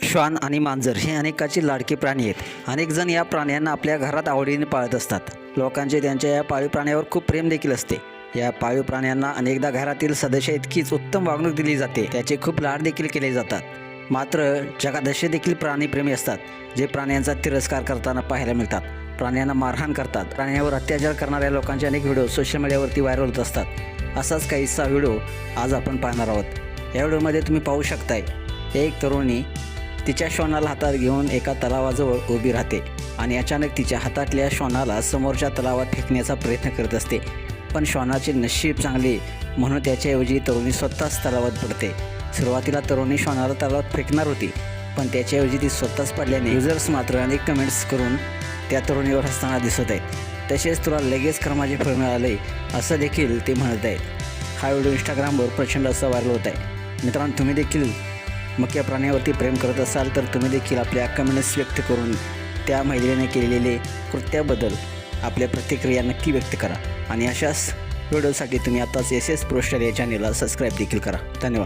श्वान आणि मांजर हे अनेकाचे लाडके प्राणी आहेत. अनेक जण या प्राण्यांना आपल्या घरात आवडीने पाळत असतात. लोकांचे त्यांच्या या पाळीव प्राण्यावर खूप प्रेम देखील असते. या पाळीव प्राण्यांना अनेकदा घरातील सदस्य इतकीच उत्तम वागणूक दिली जाते. त्याचे खूप लाड देखील केले जातात. मात्र जगात असे देखील प्राणीप्रेमी असतात जे प्राण्यांचा तिरस्कार करताना पाहायला मिळतात. प्राण्यांना मारहाण करतात. प्राण्यांवर अत्याचार करणाऱ्या लोकांचे अनेक व्हिडिओ सोशल मीडियावरती व्हायरल होत असतात. असाच काहीसा व्हिडिओ आज आपण पाहणार आहोत. या व्हिडिओमध्ये तुम्ही पाहू शकताय एक तरुणी तिच्या श्वानाला हातात घेऊन एका तलावाजवळ उभी राहते आणि अचानक तिच्या हातातल्या श्वानाला समोरच्या तलावात फेकण्याचा प्रयत्न करत असते. पण श्वानाचे नशीब चांगले म्हणून त्याच्याऐवजी तरुणी स्वतःच तलावात पडते सुरुवातीला तरुणी श्वानाला तलावात फेकणार होती पण त्याच्याऐवजी ती स्वतःच पडल्याने युजर्स मात्र अनेक कमेंट्स करून त्या तरुणीवर हसताना दिसत आहेत. तसेच तुला लगेच कर्माचे फळ मिळाले असं देखील ते म्हणत आहेत. हा व्हिडिओ इंस्टाग्रामवर प्रचंड असा व्हायरल होत आहे. मित्रांनो तुम्ही देखील मग या प्राण्यावरती प्रेम करत असाल तर तुम्ही देखील आपल्या कमेंट्स व्यक्त करून त्या महिलेने केलेले कृत्याबद्दल आपल्या प्रतिक्रिया नक्की व्यक्त करा. आणि अशाच व्हिडिओसाठी तुम्ही आताच एस एस प्रोस्टर या चॅनेलला सबस्क्राईब देखील करा. धन्यवाद.